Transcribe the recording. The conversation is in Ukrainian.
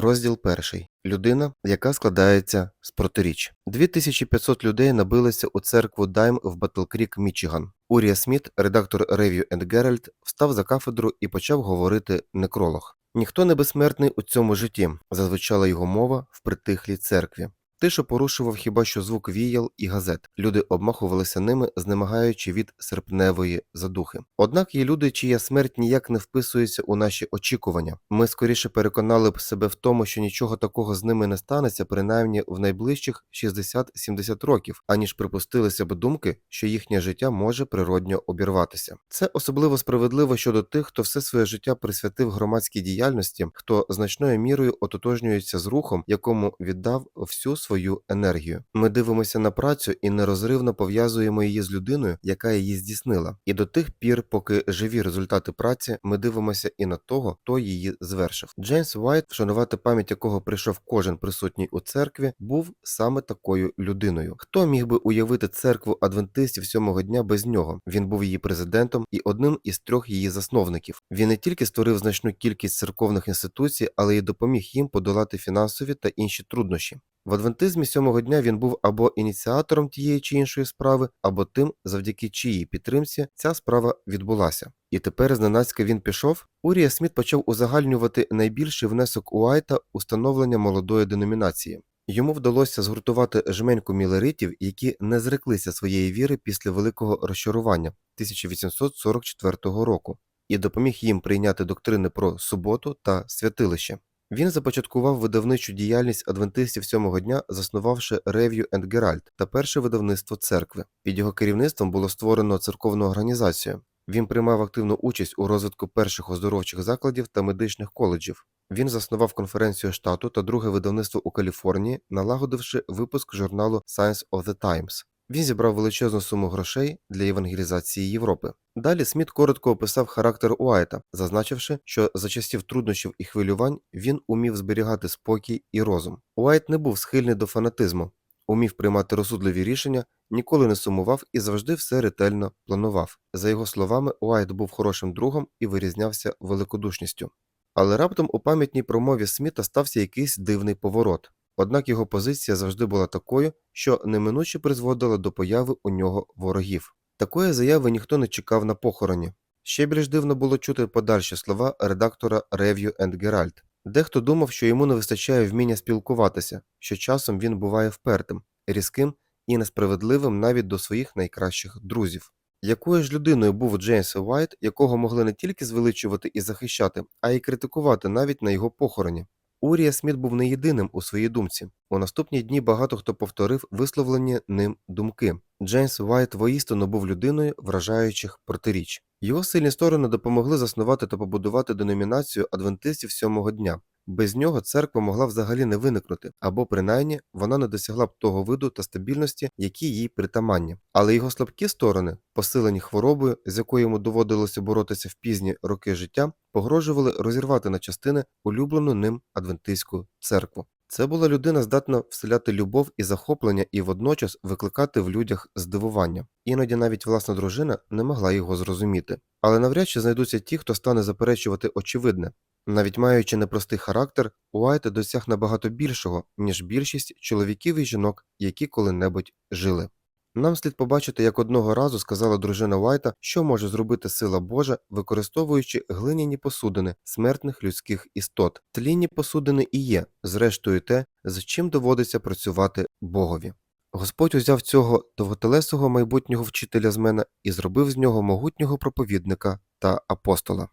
Розділ перший. Людина, яка складається з протиріч. 2500 людей набилися у церкву Дайм в Батлкрік, Мічиган. Урія Сміт, редактор Review and Herald, встав за кафедру і почав говорити некролог. Ніхто не безсмертний у цьому житті, зазвичала його мова в притихлій церкві. Тишу порушував хіба що звук віял і газет. Люди обмахувалися ними, знемагаючи від серпневої задухи. Однак є люди, чия смерть ніяк не вписується у наші очікування. Ми скоріше переконали б себе в тому, що нічого такого з ними не станеться, принаймні в найближчих 60-70 років, аніж припустилися б думки, що їхнє життя може природньо обірватися. Це особливо справедливо щодо тих, хто все своє життя присвятив громадській діяльності, хто значною мірою ототожнюється з рухом, якому віддав всю свою енергію. Ми дивимося на працю і нерозривно пов'язуємо її з людиною, яка її здійснила. І до тих пір, поки живі результати праці, ми дивимося і на того, хто її звершив. Джеймс Уайт, вшанувати пам'ять якого прийшов кожен присутній у церкві, був саме такою людиною. Хто міг би уявити церкву адвентистів сьомого дня без нього? Він був її президентом і одним із трьох її засновників. Він не тільки створив значну кількість церковних інституцій, але й допоміг їм подолати фінансові та інші труднощі. В адвентизмі сьомого дня він був або ініціатором тієї чи іншої справи, або тим, завдяки чиїй підтримці ця справа відбулася. І тепер зненацька він пішов. Урія Сміт почав узагальнювати найбільший внесок Уайта у становлення молодої деномінації. Йому вдалося згуртувати жменьку мілеритів, які не зреклися своєї віри після великого розчарування 1844 року, і допоміг їм прийняти доктрини про суботу та святилище. Він започаткував видавничу діяльність адвентистів сьомого дня, заснувавши Review and Herald та перше видавництво церкви. Під його керівництвом було створено церковну організацію. Він приймав активну участь у розвитку перших оздоровчих закладів та медичних коледжів. Він заснував конференцію штату та друге видавництво у Каліфорнії, налагодивши випуск журналу Science of the Times. Він зібрав величезну суму грошей для евангелізації Європи. Далі Сміт коротко описав характер Уайта, зазначивши, що за часів труднощів і хвилювань він умів зберігати спокій і розум. Уайт не був схильний до фанатизму, умів приймати розсудливі рішення, ніколи не сумував і завжди все ретельно планував. За його словами, Уайт був хорошим другом і вирізнявся великодушністю. Але раптом у пам'ятній промові Сміта стався якийсь дивний поворот. Однак його позиція завжди була такою, що неминуче призводила до появи у нього ворогів. Такої заяви ніхто не чекав на похороні. Ще більш дивно було чути подальші слова редактора Review and Herald. Дехто думав, що йому не вистачає вміння спілкуватися, що часом він буває впертим, різким і несправедливим навіть до своїх найкращих друзів. Якою ж людиною був Джеймс Уайт, якого могли не тільки звеличувати і захищати, а й критикувати навіть на його похороні? Урія Сміт був не єдиним у своїй думці. У наступні дні багато хто повторив висловлені ним думки. Джеймс Вайт воістину був людиною вражаючих протиріч. Його сильні сторони допомогли заснувати та побудувати деномінацію адвентистів сьомого дня. Без нього церква могла взагалі не виникнути, або принаймні вона не досягла б того виду та стабільності, які їй притаманні. Але його слабкі сторони, посилені хворобою, з якою йому доводилося боротися в пізні роки життя, погрожували розірвати на частини улюблену ним адвентистську церкву. Це була людина, здатна вселяти любов і захоплення і водночас викликати в людях здивування. Іноді навіть власна дружина не могла його зрозуміти. Але навряд чи знайдуться ті, хто стане заперечувати очевидне. Навіть маючи непростий характер, Уайт досяг набагато більшого, ніж більшість чоловіків і жінок, які коли-небудь жили. Нам слід побачити, як одного разу сказала дружина Уайта, що може зробити сила Божа, використовуючи глиняні посудини смертних людських істот. Тлінні посудини і є, зрештою, те, з чим доводиться працювати Богові. Господь узяв цього довготелесого майбутнього вчителя з мене і зробив з нього могутнього проповідника та апостола.